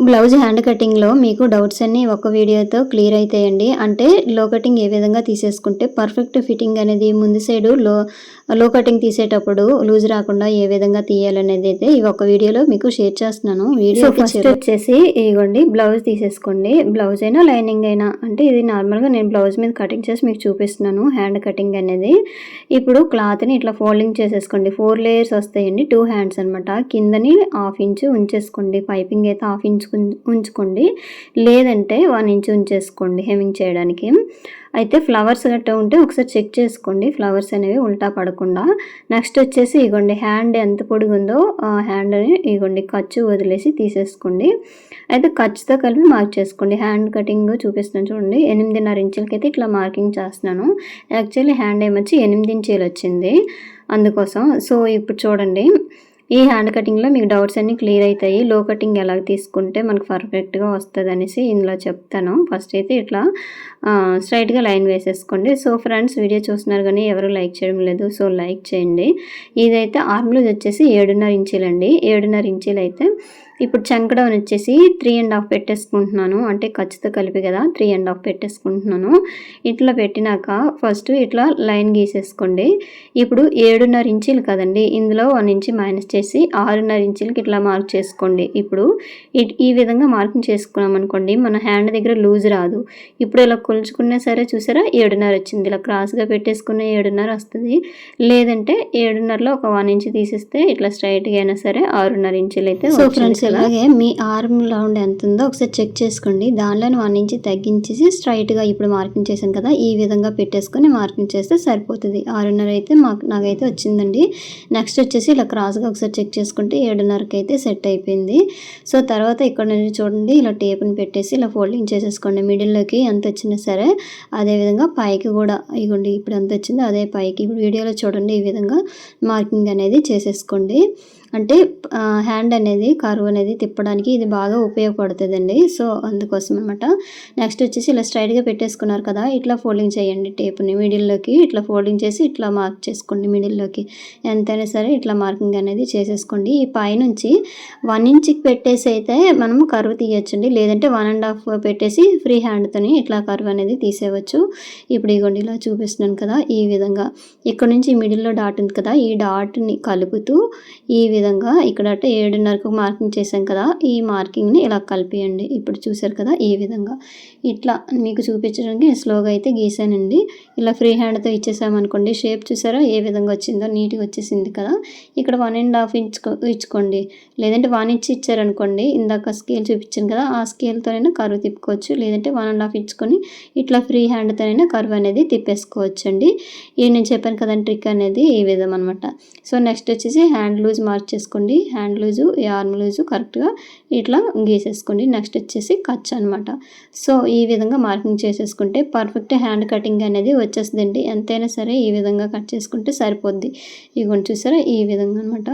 Blouse hand కటింగ్లో మీకు doubts అన్నీ ఒక వీడియోతో క్లియర్ అవుతాయండి అంటే లో కటింగ్ ఏ విధంగా తీసేసుకుంటే పర్ఫెక్ట్ ఫిట్టింగ్ అనేది ముందు సైడు లో లో కటింగ్ తీసేటప్పుడు లూజ్ రాకుండా ఏ విధంగా తీయాలనేది అయితే ఈ ఒక వీడియోలో మీకు షేర్ చేస్తున్నాను. వీడియో ఫస్ట్ వచ్చేసి ఇదిగోండి బ్లౌజ్ తీసేసుకోండి. బ్లౌజ్ అయినా లైనింగ్ అయినా అంటే ఇది నార్మల్గా నేను బ్లౌజ్ మీద కటింగ్ చేసి మీకు చూపిస్తున్నాను హ్యాండ్ కటింగ్ అనేది. ఇప్పుడు క్లాత్ని ఇట్లా ఫోల్డింగ్ చేసేసుకోండి. ఫోర్ లేయర్స్ వస్తాయండి టూ హ్యాండ్స్ అనమాట కిందని హాఫ్ ఇంచ్ ఉంచేసుకోండి. పైపింగ్ అయితే హాఫ్ ఇంచ్ ఉంచుకోండి. లేదంటే వన్ ఇంచ్ ఉంచేసుకోండి హెమింగ్ చేయడానికి. అయితే ఫ్లవర్స్ గట్ట ఉంటే ఒకసారి చెక్ చేసుకోండి. ఫ్లవర్స్ అనేవి ఉల్టా పడకుండా. నెక్స్ట్ వచ్చేసి ఇగోండి హ్యాండ్ ఎంత పొడిగుందో హ్యాండ్ హ్యాండ్ని ఇగోండి ఖర్చు వదిలేసి తీసేసుకోండి. అయితే ఖర్చుతో కలిపి మార్క్ చేసుకోండి. హ్యాండ్ కటింగ్ చూపిస్తున్నాను చూడండి. ఎనిమిదిన్నర ఇంచులకి అయితే ఇట్లా మార్కింగ్ చేస్తున్నాను. యాక్చువల్లీ హ్యాండ్ ఏమొచ్చి ఎనిమిది ఇంచీలు వచ్చింది అందుకోసం. సో ఇప్పుడు చూడండి. ఈ హ్యాండ్ కటింగ్లో మీకు డౌట్స్ అన్నీ క్లియర్ అవుతాయి లో కటింగ్ ఎలా తీసుకుంటే మనకు పర్ఫెక్ట్గా వస్తుంది అనేసి ఇందులో చెప్తాను. ఫస్ట్ అయితే ఇట్లా స్ట్రైట్గా లైన్ వేసేసుకోండి. సో ఫ్రెండ్స్ వీడియో చూస్తున్నారు కానీ ఎవరు లైక్ చేయడం లేదు. సో లైక్ చేయండి. ఇదైతే ఆర్మ్లూజ్ వచ్చేసి ఏడున్నర ఇంచీలండి. ఏడున్నర ఇంచీలు అయితే ఇప్పుడు చంకడౌన్ వచ్చేసి త్రీ అండ్ హాఫ్ పెట్టేసుకుంటున్నాను. అంటే ఖర్చుతో కలిపి కదా త్రీ అండ్ హాఫ్ పెట్టేసుకుంటున్నాను. ఇట్లా పెట్టినాక ఫస్ట్ ఇట్లా లైన్ గీసేసుకోండి. ఇప్పుడు ఏడున్నర ఇంచీలు కదండి ఇందులో వన్ ఇంచి మైనస్ చేసి ఆరున్నర ఇంచీలకి ఇట్లా మార్క్ చేసుకోండి. ఇప్పుడు ఈ విధంగా మార్కింగ్ చేసుకున్నాం అనుకోండి మన హ్యాండ్ దగ్గర లూజ్ రాదు. ఇప్పుడు ఇలా కొలుచుకున్నా సరే చూసారా? ఏడున్నర వచ్చింది. ఇలా క్రాస్గా పెట్టేసుకున్న ఏడున్నర వస్తుంది. లేదంటే ఏడున్నరలో ఒక వన్ ఇంచ్ తీసేస్తే ఇట్లా స్ట్రైట్గా అయినా సరే ఆరున్నర ఇంచులు అయితే సో ఫ్రెండ్స్ అలాగే మీ ఆర్మ్ రౌండ్ ఎంత ఉందో ఒకసారి చెక్ చేసుకోండి. దానిలో వన్ ఇంచ్ తగ్గించేసి స్ట్రైట్గా ఇప్పుడు మార్కింగ్ చేశాను కదా ఈ విధంగా పెట్టేసుకొని మార్కింగ్ చేస్తే సరిపోతుంది. ఆరున్నర అయితే మాకు నాకైతే వచ్చిందండి. నెక్స్ట్ వచ్చేసి ఇలా క్రాస్గా ఒకసారి చెక్ చేసుకుంటే ఏడున్నరకి అయితే సెట్ అయిపోయింది. సో తర్వాత ఇక్కడ నుంచి చూడండి ఇలా టేప్ని పెట్టేసి ఇలా ఫోల్డింగ్ చేసేసుకోండి. మిడిల్లోకి ఎంత వచ్చినా సరే అదేవిధంగా పైకి కూడా ఇగోండి ఇప్పుడు ఎంత వచ్చిందో అదే పైకి ఇప్పుడు వీడియోలో చూడండి ఈ విధంగా మార్కింగ్ అనేది చేసేసుకోండి. అంటే హ్యాండ్ అనేది కరువు అనేది తిప్పడానికి ఇది బాగా ఉపయోగపడుతుందండి. సో అందుకోసం అనమాట నెక్స్ట్ వచ్చేసి ఇలా స్ట్రైట్గా పెట్టేసుకున్నారు కదా ఇట్లా ఫోల్డింగ్ చేయండి టేప్ని మిడిల్లోకి ఇట్లా ఫోల్డింగ్ చేసి ఇట్లా మార్క్ చేసుకోండి మిడిల్లోకి ఎంతైనా సరే ఇట్లా మార్కింగ్ అనేది చేసేసుకోండి. ఈ పైనుంచి వన్ ఇంచ్కి పెట్టేసి అయితే మనం కరువు తీయచ్చండి. లేదంటే వన్ అండ్ హాఫ్ పెట్టేసి ఫ్రీ హ్యాండ్తోని ఇట్లా కరువు అనేది తీసేయవచ్చు. ఇప్పుడు ఇగోండి ఇలా చూపిస్తున్నాను కదా ఈ విధంగా. ఇక్కడ నుంచి మిడిల్లో డాట్ ఉంది కదా ఈ డాట్ని కలుపుతూ ఈ విధంగా ఇక్కడ ఏడున్నరకు మార్కింగ్ చేసాం కదా ఈ మార్కింగ్ని ఇలా కలిపియండి. ఇప్పుడు చూసారు కదా ఈ విధంగా. ఇట్లా మీకు చూపించడానికి స్లోగా అయితే గీసానండి. ఇలా ఫ్రీ హ్యాండ్తో ఇచ్చేసామనుకోండి షేప్ చూసారా ఏ విధంగా వచ్చిందో నీట్గా వచ్చేసింది కదా. ఇక్కడ వన్ అండ్ హాఫ్ ఇంచ్ ఇచ్చుకోండి. లేదంటే వన్ ఇంచ్ ఇచ్చారనుకోండి ఇందాక స్కేల్ చూపించాను కదా ఆ స్కేల్తోనైనా కరువు తిప్పుకోవచ్చు. లేదంటే వన్ అండ్ హాఫ్ ఇచ్చుకొని ఇట్లా ఫ్రీ హ్యాండ్తోనైనా కరువు అనేది తిప్పేసుకోవచ్చు అండి ఇది నేను చెప్పాను కదండి ట్రిక్ అనేది ఈ విధం అనమాట సో నెక్స్ట్ వచ్చేసి హ్యాండ్ లూజ్ మార్క్ చేసుకోండి హ్యాండ్ లూజు ఈ ఆర్మ్ లూజు కరెక్ట్గా ఇట్లా గీసేసుకోండి. నెక్స్ట్ వచ్చేసి కచ్ అనమాట సో ఈ విధంగా మార్కింగ్ చేసేసుకుంటే పర్ఫెక్ట్ హ్యాండ్ కటింగ్ అనేది వచ్చేస్తుందండి. ఎంతైనా సరే ఈ విధంగా కట్ చేసుకుంటే సరిపోద్ది. ఇవ్వండి చూసారా? ఈ విధంగా అనమాట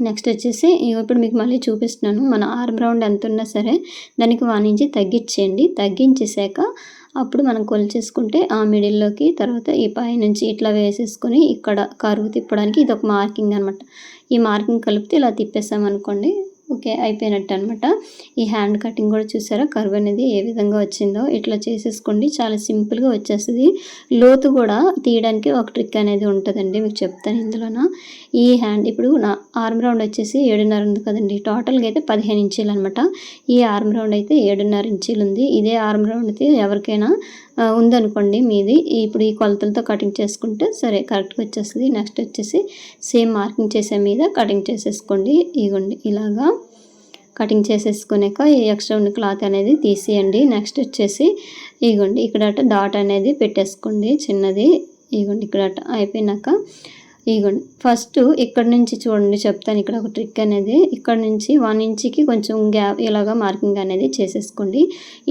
నెక్స్ట్ వచ్చేసి ఇప్పుడు మీకు మళ్ళీ చూపిస్తున్నాను. మన ఆర్మ్ రౌండ్ ఎంత ఉన్నా సరే దానికి వన్ ఇంచి తగ్గించేయండి. తగ్గించేసాక అప్పుడు మనం కొలిచేసుకుంటే ఆ మిడిల్లోకి తర్వాత ఈ పైనుంచి ఇట్లా వేసేసుకొని ఇక్కడ కరువు తిప్పడానికి ఇది ఒక మార్కింగ్ అనమాట ఈ మార్కింగ్ కలిపితే ఇలా తిప్పేసామనుకోండి ఓకే అయిపోయినట్టు అనమాట ఈ హ్యాండ్ కటింగ్ కూడా చూసారా? కర్వ్ అనేది ఏ విధంగా వచ్చిందో ఇట్లా చేసేసుకోండి. చాలా సింపుల్గా వచ్చేస్తుంది. లోతు కూడా తీయడానికి ఒక ట్రిక్ అనేది ఉంటుందండి. మీకు చెప్తాను ఇందులోన. ఈ హ్యాండ్ ఇప్పుడు నా ఆర్మ్ రౌండ్ వచ్చేసి ఏడున్నర ఉంది కదండి. టోటల్గా అయితే పదిహేను ఇంచీలు అనమాట ఈ ఆర్మ్ రౌండ్ అయితే ఏడున్నర ఇంచీలు ఉంది ఇదే ఆర్మ్ రౌండ్ అయితే ఎవరికైనా ఉందనుకోండి మీది. ఇప్పుడు ఈ కొలతలతో కటింగ్ చేసుకుంటే సరే కరెక్ట్గా వచ్చేస్తుంది. నెక్స్ట్ వచ్చేసి సేమ్ మార్కింగ్ చేసే మీద కటింగ్ చేసేసుకోండి. ఇగోండి ఇలాగా కటింగ్ చేసేసుకునేక ఈ ఎక్స్ట్రా ఉన్న క్లాత్ అనేది తీసేయండి. నెక్స్ట్ వచ్చేసి ఇగోండి ఇక్కడ డాట్ అనేది పెట్టేసుకోండి చిన్నది. ఇగోండి ఇక్కడ అయిపోయినాక ఇగోండి. ఫస్ట్ ఇక్కడ నుంచి చూడండి చెప్తాను ఇక్కడ ఒక ట్రిక్ అనేది. ఇక్కడ నుంచి వన్ ఇంచ్కి కొంచెం గ్యాప్ ఇలాగా మార్కింగ్ అనేది చేసేసుకోండి.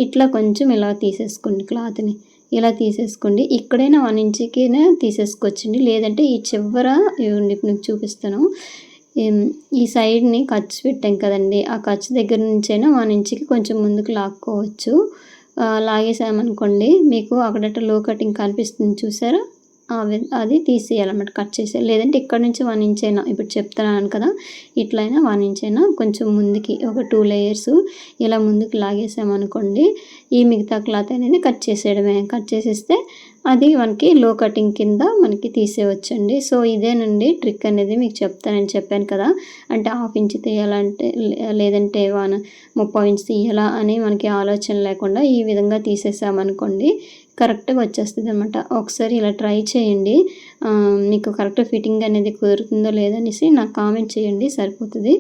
ఇట్లా కొంచెం ఇలా తీసేసుకోండి క్లాత్ని. ఇలా తీసేసుకోండి. ఇక్కడైనా వన్ ఇంచ్కినే తీసేసుకోవచ్చండి. లేదంటే ఈ చివర ఇవ్వండి మీకు చూపిస్తాను. ఈ సైడ్ని ఖర్చు పెట్టాం కదండి. ఆ ఖర్చు దగ్గర నుంచైనా వన్ ఇంచ్కి కొంచెం ముందుకు లాక్కోవచ్చు. లాగేసామనుకోండి మీకు అక్కడట లో కటింగ్ కనిపిస్తుంది. చూసారా? అది తీసేయాలన్నమాట కట్ చేసేయాలి లేదంటే ఇక్కడ నుంచి వన్ ఇంచ్ అయినా ఇప్పుడు చెప్తున్నాను కదా ఇట్లయినా వన్ ఇంచ్ అయినా కొంచెం ముందుకి ఒక టూ లేయర్స్ ఇలా ముందుకు లాగేసామనుకోండి ఈ మిగతా క్లాత్ అనేది కట్ చేసేయడమే. కట్ చేసేస్తే అది మనకి లో కటింగ్ కింద మనకి తీసేవచ్చండి సో ఇదేనండి ట్రిక్ అనేది మీకు చెప్తానని చెప్పాను కదా అంటే హాఫ్ ఇంచ్ తీయాలంటే లేదంటే వన్ ముప్పై ఇంచ్ తీయాలా అని మనకి ఆలోచన లేకుండా ఈ విధంగా తీసేసామనుకోండి కరెక్ట్గా వచ్చేస్తుంది అనమాట ఒకసారి ఇలా ట్రై చేయండి. మీకు కరెక్ట్ ఫిట్టింగ్ అనేది కుదురుతుందో లేదనేసి నాకు కామెంట్ చేయండి సరిపోతుంది.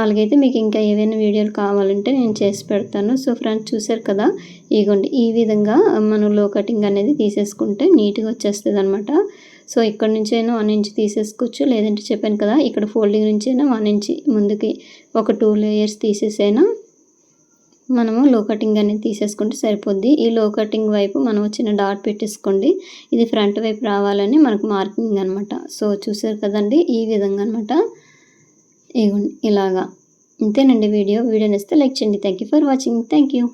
అలాగైతే మీకు ఇంకా ఏవైనా వీడియోలు కావాలంటే నేను చేసి పెడతాను. సో ఫ్రెండ్స్ చూసారు కదా? ఇగోండి ఈ విధంగా మనం లో కటింగ్ అనేది తీసేసుకుంటే నీట్గా వచ్చేస్తుంది అనమాట సో ఇక్కడ నుంచైనా వన్ ఇంచ్ తీసేసుకోవచ్చు. లేదంటే చెప్పాను కదా ఇక్కడ ఫోల్డింగ్ నుంచైనా వన్ ఇంచ్ ముందుకి ఒక టూ లేయర్స్ తీసేసైనా మనము లో కటింగ్ అనేది తీసేసుకుంటే సరిపోద్ది. ఈ లో కటింగ్ వైపు మనం చిన్న డాట్ పెట్టేసుకోండి. ఇది ఫ్రంట్ వైపు రావాలని మనకు మార్కింగ్ అనమాట సో చూసారు కదండి? ఈ విధంగా అనమాట ఇగోండి ఇలాగా. ఇంతేనండి వీడియో. వీడియో నచ్చితే లైక్ చేయండి. Thank you for watching thank you